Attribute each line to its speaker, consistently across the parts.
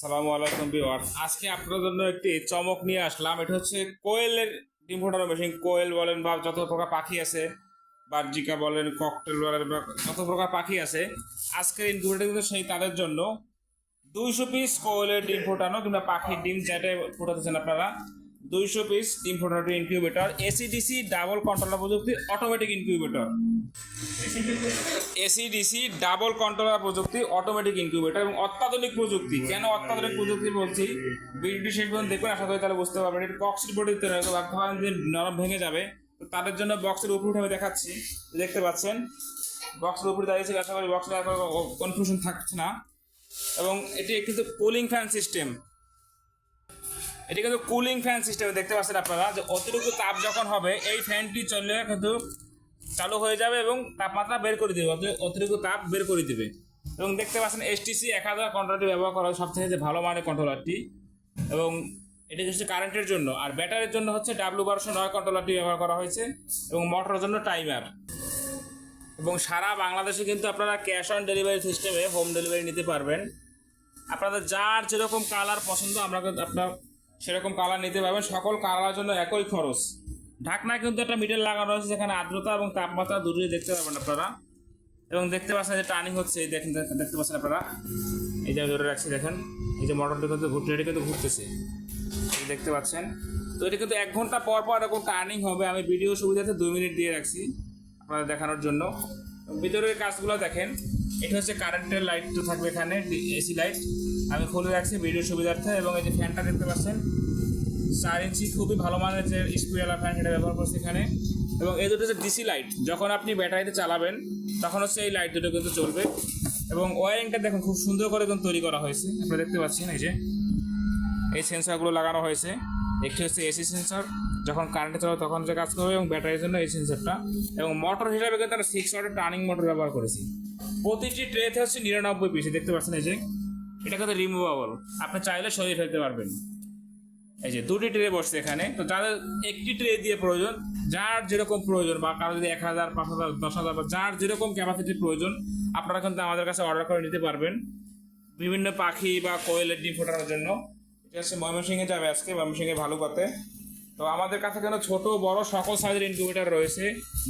Speaker 1: সালামু আলাইকুম ভিউয়ার্স। আজকে আপনাদের জন্য একটি চমক নিয়ে আসলাম। এটা হচ্ছে কোয়েলের ডিম ফোটানো মেশিন কোয়েল বলেন বা যত প্রকার পাখি আছে, বার্জিকা বলেন, ককটেল বলেন বা যত প্রকার পাখি আছে, আজকের ইনকিউবেটার কিন্তু সেই তাদের জন্য দুইশো পিস কোয়েলের ডিম ফোটানো কিংবা পাখির ডিম যেটা ফোটাতেছেন আপনারা দুইশো পিস ডিম ফোটানো incubator AC DC double controller প্রযুক্তি automatic incubator AC DC double controller প্রযুক্তি অটোমেটিক ইনকিউবেটর এবং অত্যাধুনিক প্রযুক্তি। কেন অত্যাধুনিক প্রযুক্তি বলছি? ভিডিওটি শেষ পর্যন্ত দেখবেন, আশা করি তাহলে বুঝতে পারবেন। এটা বডি ভাবেন যে নরম ভেঙে যাবে, তো তাদের জন্য বক্সের উপর উঠে আমি দেখাচ্ছি। দেখতে পাচ্ছেন? বক্সের উপরে দাঁড়িয়েছে আশা করি বক্সের কনফিউশন থাকছে না। এবং এটি কিন্তু পোলিং ফ্যান সিস্টেম এটি কিন্তু কুলিং ফ্যান সিস্টেম দেখতে পাচ্ছেন আপনারা যে অতিরিক্ত তাপ যখন হবে, এই ফ্যানটি চললে কিন্তু চালু হয়ে যাবে এবং তাপমাত্রা বের করে দেবে অতি- অতিরিক্ত তাপ বের করে দেবে। এবং দেখতে পাচ্ছেন এসটিসি এক হাজার কন্ট্রোলারটি ব্যবহার করা সব থেকে ভালো মানের কন্ট্রোলারটি এবং এটি হচ্ছে কারেন্টের জন্য, আর ব্যাটারির জন্য হচ্ছে ডাব্লু বারোশো নয় কন্ট্রোলারটি ব্যবহার করা হয়েছে এবং মোটরের জন্য টাইমার এবং সারা বাংলাদেশে কিন্তু আপনারা ক্যাশ অন ডেলিভারি সিস্টেমে হোম ডেলিভারি নিতে পারবেন। আপনাদের যার যেরকম কালার পছন্দ, আমরা আপনার সেরকম কালার নিতে পারবেন সকল কালারের জন্য একই খরচ। ঢাকনায় কিন্তু একটা মিটার লাগানো হয়েছে যেখানে আর্দ্রতা এবং তাপমাত্রা দুটোই দেখতে পাবেন আপনারা। এবং দেখতে পাচ্ছেন যে টার্নিং হচ্ছে, এই দেখেন দেখতে পাচ্ছেন আপনারা? এই যে ধরে রাখছি, দেখেন, এই যে মোটরটা কিন্তু ঘুরতে এটি কিন্তু ঘুরতেছে। দেখতে পাচ্ছেন? তো এটা কিন্তু এক ঘণ্টা পর পর এরকম টার্নিং হবে। আমি ভিডিও সুবিধাতে দুই মিনিট দিয়ে রাখছি, আপনাদের দেখানোর জন্য। ভিতরের কাজগুলো দেখেন। এটা হচ্ছে কারেন্টের লাইট তো থাকবে এখানে এসি লাইট আমি খুলে রাখছি ভিডিও সুবিধার্থে, এবং এই যে ফ্যানটা দেখতে পাচ্ছেন, চার ইঞ্চি খুবই ভালো মানের যে স্কুয়ালা ফ্যান সেটা ব্যবহার করছি এখানে। এবং এই দুটো হচ্ছে ডিসি লাইট যখন আপনি ব্যাটারিতে চালাবেন, তখন হচ্ছে এই লাইট দুটো কিন্তু চলবে। এবং ওয়ারিংটা দেখুন, খুব সুন্দর করে কিন্তু তৈরি করা হয়েছে। আপনারা দেখতে পাচ্ছেন এই যে, এই সেন্সরগুলো লাগানো হয়েছে। একটি হচ্ছে এসি সেন্সর যখন কারেন্টে চলে তখন যে কাজ করবে এবং ব্যাটারির জন্য এই সেন্সরটা এবং মোটর হিসাবে কিন্তু আমরা সিক্স ওয়াটের টার্নিং মোটর ব্যবহার করেছি। প্রতিটি ট্রেতে হচ্ছে নিরানব্বই পিসি দেখতে পাচ্ছেন এই যে? এটা কিন্তু রিমুভেবল আপনি চাইলে সরিয়ে ফেলতে পারবেন। এই যে, দুটি ট্রে বসছে এখানে। তো যাদের একটি ট্রে দিয়ে প্রয়োজন, যার যেরকম প্রয়োজন, বা কারও যদি এক হাজার, পাঁচ হাজার, দশ হাজার, বা যার যেরকম ক্যাপাসিটির প্রয়োজন, আপনারা কিন্তু আমাদের কাছে অর্ডার করে নিতে পারবেন। বিভিন্ন পাখি বা কোয়েলের ডিম ফোটানোর জন্য। এটা হচ্ছে ময়মনসিংহে যাবে আজকে, ময়মনসিংহে ভালুকাতে তো আমাদের কাছে কিন্তু ছোট, বড়, সকল সাইজের ইনকিউবেটার রয়েছে।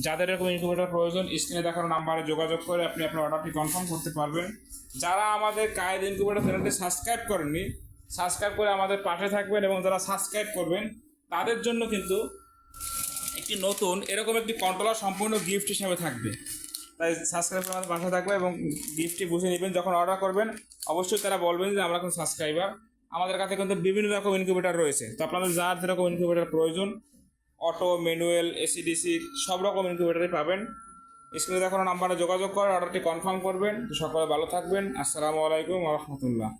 Speaker 1: যাদের এরকম ইনকিউবেটার প্রয়োজন স্ক্রিনে দেখানো নাম্বারে যোগাযোগ করে আপনি আপনার অর্ডারটি কনফার্ম করতে পারবেন। যারা আমাদের কায়েদ ইনকিউবেটার চ্যানেলটি সাবস্ক্রাইব করেননি সাবস্ক্রাইব করে আমাদের পাশে থাকবেন এবং যারা সাবস্ক্রাইব করবেন, তাদের জন্য কিন্তু একটি নতুন, এরকম একটি কন্ট্রোলার সম্পূর্ণ গিফট হিসাবে থাকবে। তাই সাবস্ক্রাইব করে আমাদের পাশে থাকবে এবং গিফটটি বুঝে নেবেন। যখন অর্ডার করবেন, অবশ্যই তারা বলবেন যে আমরা এখন সাবস্ক্রাইবার আমাদের কাছে কিন্তু বিভিন্ন রকম ইনকিউবেটার রয়েছে। তো আপনাদের যার যেরকম ইনকিউবেটার প্রয়োজন অটো ম্যানুয়াল এসিডিসি সব রকম ইনকিউবেটারই পাবেন। স্ক্রিনে দেখানো নাম্বারে যোগাযোগ করে অর্ডারটি কনফার্ম করবেন। সকলে ভালো থাকবেন। আসসালামু আলাইকুম রহমতুল্লাহ।